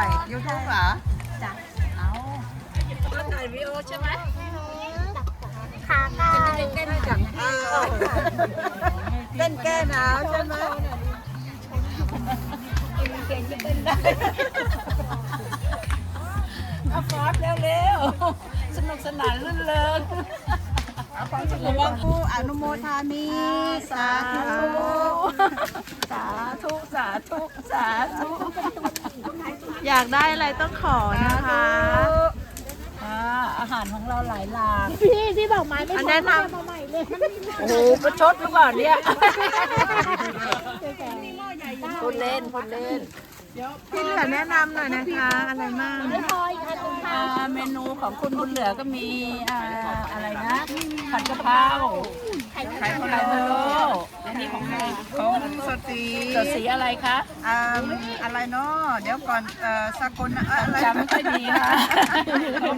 น่อยยูทูบเหรอจ้ะเอาแล้วถ่ายวิดีโอใช่ไหมขาไก่เต้นจังอ้าวเต้นแก้หนาวใช่ไหมเก่งจะเต้นได้เอาฟอสเร็วๆสนุกสนานลื่นเริง ระวังกูอนุโมทามิสาธุสาธุสาธุสาธุอยากได้อะไรต้องขอนะคะอ่าอาหารของเราหลายหลากพี่ที่บอกไม้ไม่อันแนะนำมาใหม่เลยโอ้โหประชดหรือเปล่าเนี่ยพูดเล่นพูดเล่น พี่เหลือแนะนำหน่อยนะคะ อะไรมั่งไม่พออีกอันหนึ่งค่ะอ่าเมนูของคุณบุญเหลือก็มีอ่าอะไรนะผัดกะเพราไข่ไข่พะโล้อันนี้ของใครของสตรีสดสีอะไรคะอ่าอะไรเนาะเดี๋ยวก่อนเอ่อสกุลนะเอ่ออะไรจำไม่ค่อยดีค่ะ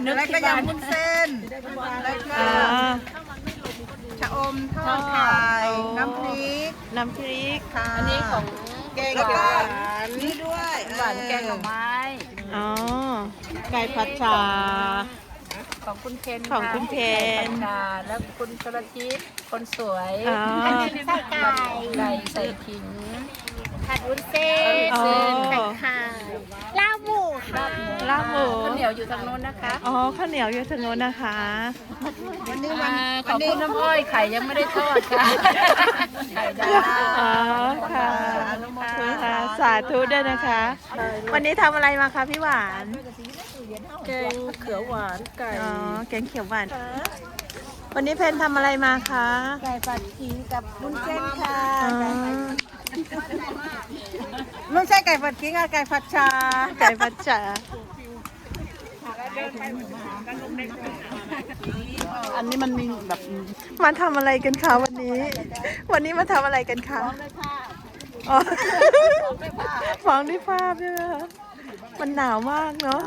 นึกแล้วก็ที่บ้านยำวุ้นเส้นแล้วก็อ่าชะอมทอดไข่อ๋อน้ำพริกน้ำพริกค่ะอันนี้ของ แกงแล้วหก็วานนี่ด้วยหวานแกงหน่อไม้ อ๋อ ไก่ผัดชา ของคุณเพนของคุณเพนไก่ผัดชาแล้วคุณกระทิบคนสวยอ๋อใส่ไก่ไก่ใส่ขิงผัดวุ้นเส้นอ๋อใส่ไข่ลาบหมูค่ะ ลาบหมูข้าวเหนียวอยู่ทางโน้นนะคะ อ๋อข้าวเหนียวอยู่ทางโน้นนะคะวันนี้วัอ่านของคุณน้ำอ้อยไข่ยังไม่ได้ทอดค่ะไข่ดาวอ๋อค่ะค่ะสาธุด้วยนะคะ วันนี้ทำอะไรมาคะพี่หวานแกงเขียวหวานไก่อ๋อแกงเขียวหวานวันนี้เพนทำอะไรมาคะไก่ผัดขิงกับวุ้นเส้นค่ะอ๋อ ไม่ใช่ไก่ผัดขิงอะไก่ผัดชา ไก่ผัดชา อันนี้มันมีแบบมาทำอะไรกันคะวันนี้ วันนี้มาทำอะไรกันคะอ๋อฟ้องด้วยภาพใช่ไหมคะมันหนาวมากเนาะ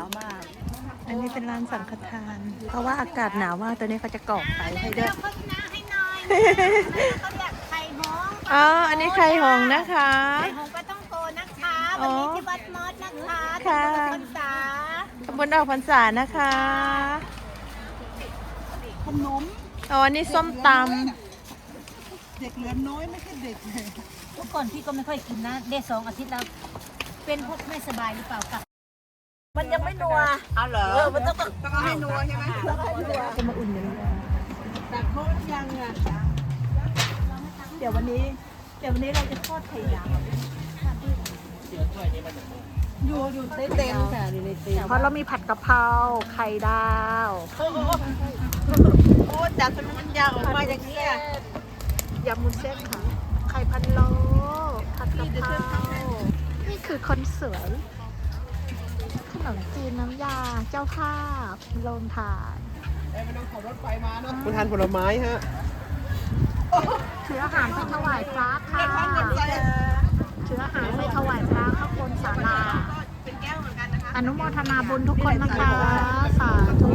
อันนี้เป็นร้านสังฆทาน เพราะว่าอากาศหนาวมากตอนนี้เขาจะก่อไฟให้ด้วย โฆษณาให้หน่อยเขาอยากไข่หงส์อ๋อ อันนี้ไข่หงส์นะคะ ไข่หงส์ก็ต้ วันอนี้ที่วัดมอสนะคะค่ะ ตำบลพรรษาตำบลออกพรรษานะคะ ขนมอ๋ออันนี้ส้มตเด็กเหลือน้อยไม่ใช่เด็กเลยเมื่อก่อนพี่ก็ไม่ค่อยกินนะ ได้สองอาทิตย์แล้ว เป็นเพราะไม่สบายหรือเปล่ากับ มันยังไม่นัวเอาเหรอเออมันต้องต้องให้นัวใช่ไหมำจะมาอุ่นยังตักโคตรยังอะเดี๋ยววันนี้ เดี๋ยววันนี้เราจะทอดไข่ดาว อยู่อยู่ในเต็นท์ค่ะอยู่ในเต็นท์เพราะเรามีผัดกะเพราไข่ดาวโอ้จับจนมันยาวออกมาอย่างนี้อะยำมุนเส้นค่ะ ไข่พันโลผัดกะเพรานี่คือคนสวยขนมจีนน้ำยาเจ้าภาพโรงทานคุณทานผลไม้ฮะถืออาหารไปถวายพระค่ะ ถืออาหารไปถวายพระข้างบนศาลาอนุโมทนาบุญทุกคนนะคะ สาธุ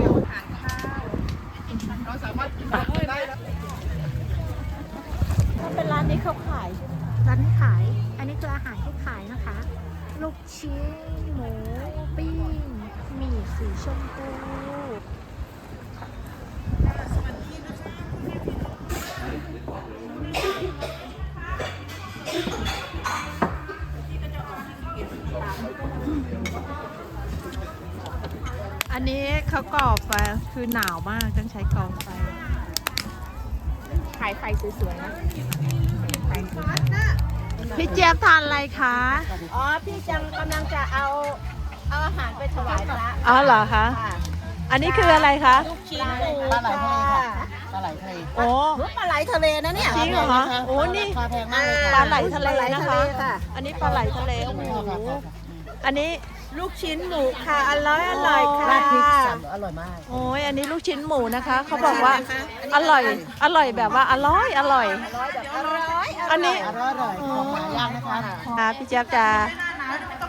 ถ้าเป็นร้านนี้เขาขายใช่ไหมร้านนี้ขาย อันนี้คืออาหารที่ขายนะคะ ลูกชิ้นหมูปิ้งหมี่สีชมพู เขาก่อไฟคือหนาวมากต้องใช้กองไฟขายไฟสวยๆนะพี่เจี๊ยบทานอะไรคะ อ๋อ พี่จังกำลังจะเอาเอาอาหารไปถวายพระอ๋อเหรอคะ ค่ะอันนี้คืออะไรคะ ลูกชิ้นหมูปลาไหลทะเลค่ะค่ะปลาไหลทะเลโอ้ปลาไหลทะเลนะเนี่ย จริงเหรอคะโอ้นี่ ราคาแพงมากเลยปลาค่ะไหลทะเลปลาไหลนะทะเลคะค่ะ อันนี้ปลาไหลทะเล โอ้โห อันนี้ ลูกชิ้นหมูค่ะอร่อยอร่อยค่ะราดพริกสามอร่อยมาก โอ้ยอันนี้ลูกชิ้นหมูนะคะ เขาบอกว่าอร่อยอร่อยแบบว่าอร่อยอร่อยอร่อยอันนี้อร่อยอร่อยของหายากนะคะค่ะพี่เจี๊ยบจะ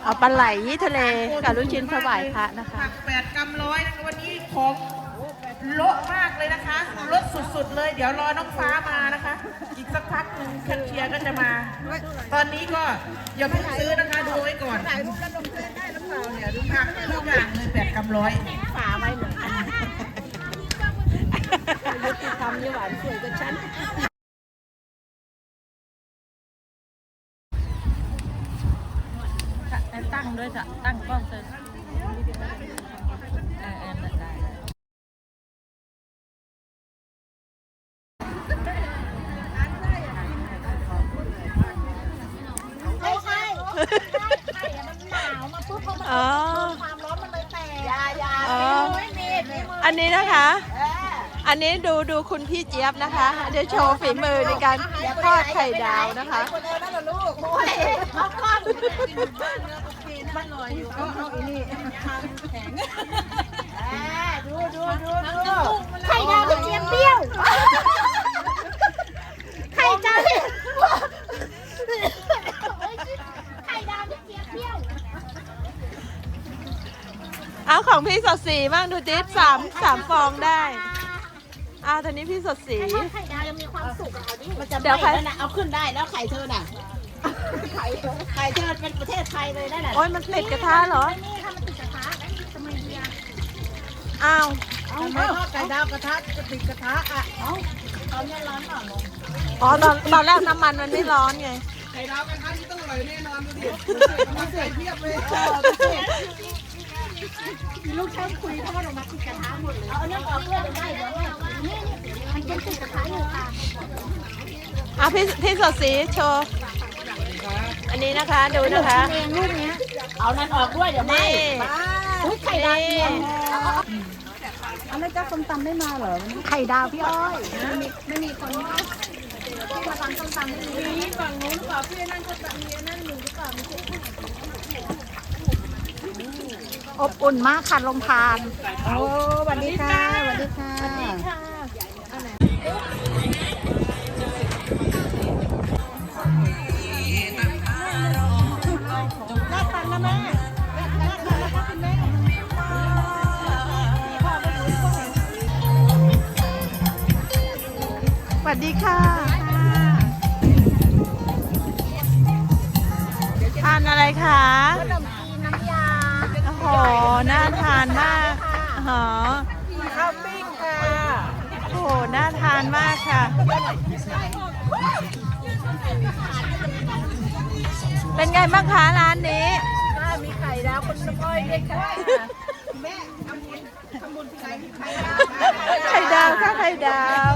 เอาปลาไหลทะเลกับลูกชิ้นถวายพระนะคะผักแปดกำร้อยวันนี้ของโละมากเลยนะคะลดสุดๆเลย เดี๋ยวรอน้องฟ้ามานะคะ อีกสักพักหนึ่งแคทเชียร์ก็จะมา ตอนนี้ก็อย่าเพิ่งซื้อนะคะดูไว้ก่อน ผักทุกอย่างเลยแปดกำร้อยฝาไว้เหมือนกันยุติธรรมยี่หวานสวยกับฉันตั้งด้วยจ้ะตั้งกล้องเลย อันนี้ดูดูคุณพี่เจี๊ยบนะคะเดี๋ยวโชว์ฝีมือในการทอดไข่ดาวนะคะคนเดียวนั่นเหรอลูกโอ้ยเอาก้อนดูดูดูดูไข่ดาวกระเทียมเปรี้ยวไข่ดาวไข่ดาวกระเทียมเปรี้ยวเอาของพี่สอดสีบ้างดูจิ๊บสามสามฟองได้ อ่าตอนนี้พี่สดสีไข่ดาวยังมีความสุขอะเอาดิมันจะเดี๋ยวไม่ใครแล้วนะเอาขึ้นได้แล้วไข่เธอน่ะไข่ไข่เธอเป็นประเทศไทยเลยนั่นแหละโอ้ยมันติดกระทะเหรอ นี่ถ้ามันติดกระทะทำไมดีอะอ้าว เอาไม่ทอดไก่ดาวกระทะจะติดกระทะอะเอาเอาเนี่ยร้อนก่อนลงอ๋อตอนตอนแรกน้ำมันมันไม่ร้อนไง ไข่ดาวกระทะนี่ต้องอร่อยแน่นอนดูดิมันใส่เพียบเลยลูกช่างคุยทอดออกมาติดกระทะหมดเลยเอาอันนี้ออกเพื่อจะได้เดี๋ยวเนี่ยนี่ มันยังติดกระทะอยู่ค่ะอะพี่พี่สดสีโชว์อันนี้นะคะดูนะคะเองลูกเนี้ยเอานั่นออกด้วยเดี๋ยวไม่นี่อุ้ยไข่ดาวเทียมอันนั้นเจ้าส้มตำไม่มาเหรอไข่ดาวพี่อ้อยไม่มีไม่มีคนที่มาทำส้มตำไม่มีฝั่งนู้นหรือเปล่าพี่นั่นก็จะมีนั่นหนึ่งหรือเปล่าอบอุ่นมากค่ะลงทานโอ้สวัสดีค่ะสวัสดีค่ะ สวัสดีค่ะ ทานอะไรคะขนมจีนน้ำยา โอ้โห น่าทานมากอ๋อข้าวปิ้งค่ะ โอ้โห น่าทานมากค่ะ เป็นไงบ้างคะร้านนี้มีไข่ดาวคนน้อยด้วยค่ะไข่ดาวค่ะไข่ดาว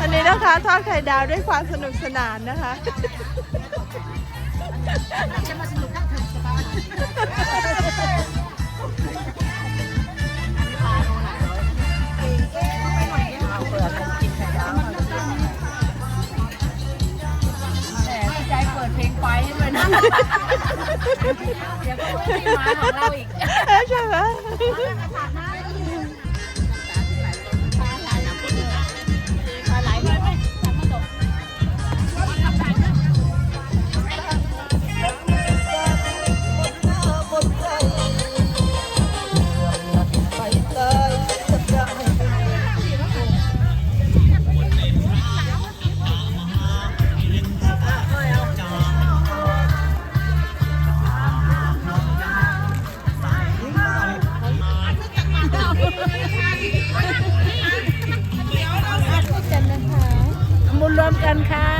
อันนี้นะคะทอดไข่ดาวด้วยความสนุกสนานนะคะ แต่ใจเปิดเพลงไปให้ด้วยนะเดี๋ยวก็ไม่ได้มาของเราอีก ใช่ไหม กันค่ะ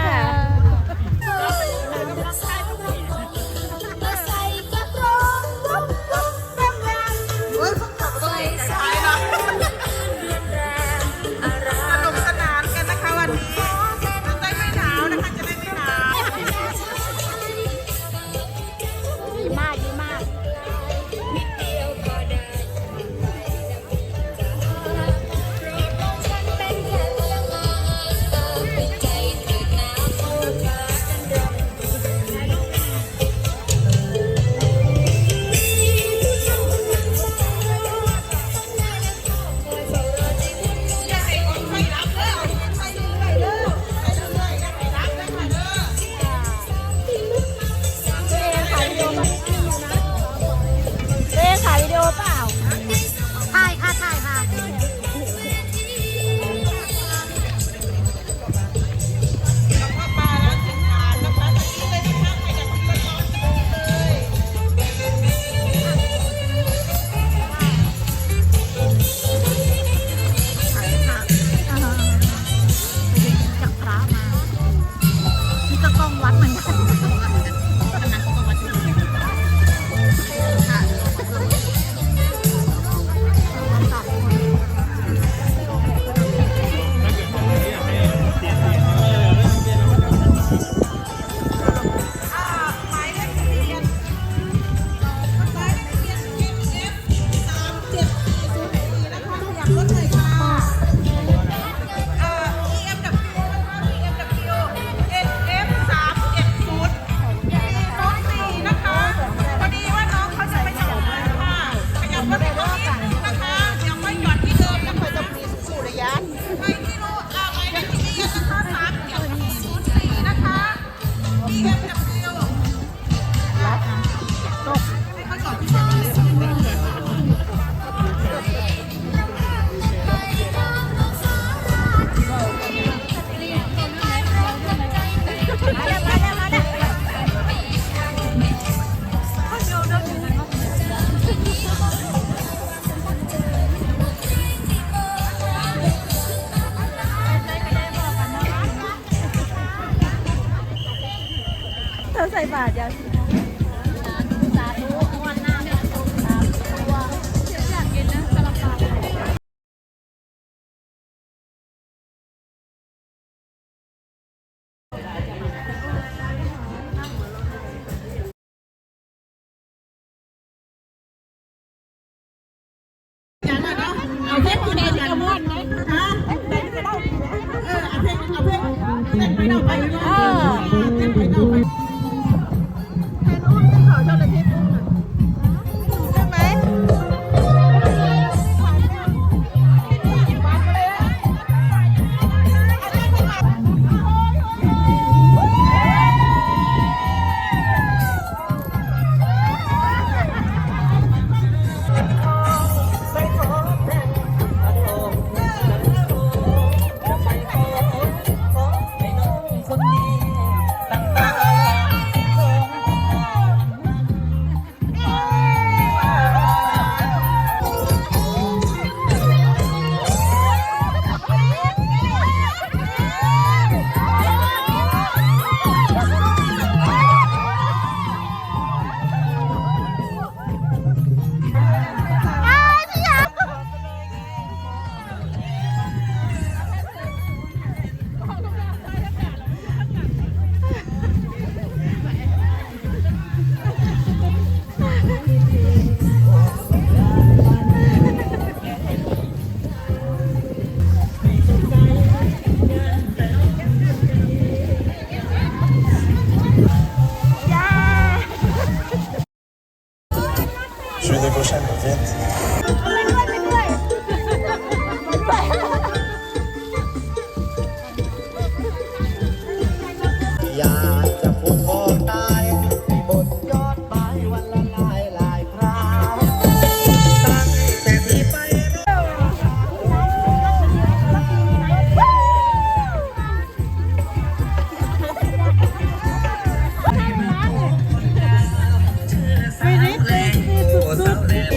าทยาสีสาธุงวดหน้าเนี่ยสามตัวอยากกินนะซาลาเปาเอาเพลงคุณเดนกระมวลไหมฮะเออเอาเพลงเอาเพลงเพลงไปเราไปเนาไปเรา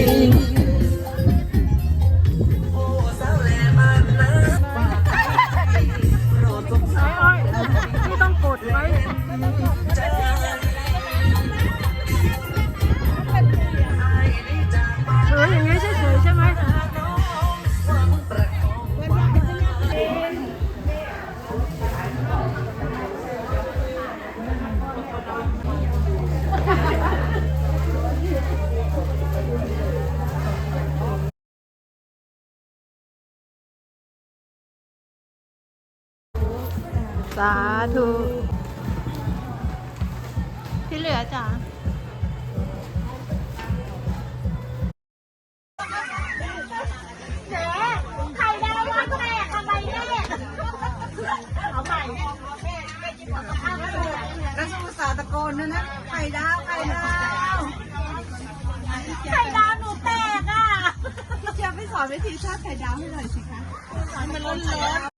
you. สาธุ ที่เหลือจ้ะไข่ดาวร้อยก็แม่ทำไมแม่เอาใหม่แล้วก็อุตส่าห์ตะโกนนะนะไข่ดาวไข่ดาวไข่ดาวหนูแตกอะพี่เจี๊ยบไปสอนวิธีทอดไข่ดาวให้หน่อยสิคะมันร้อน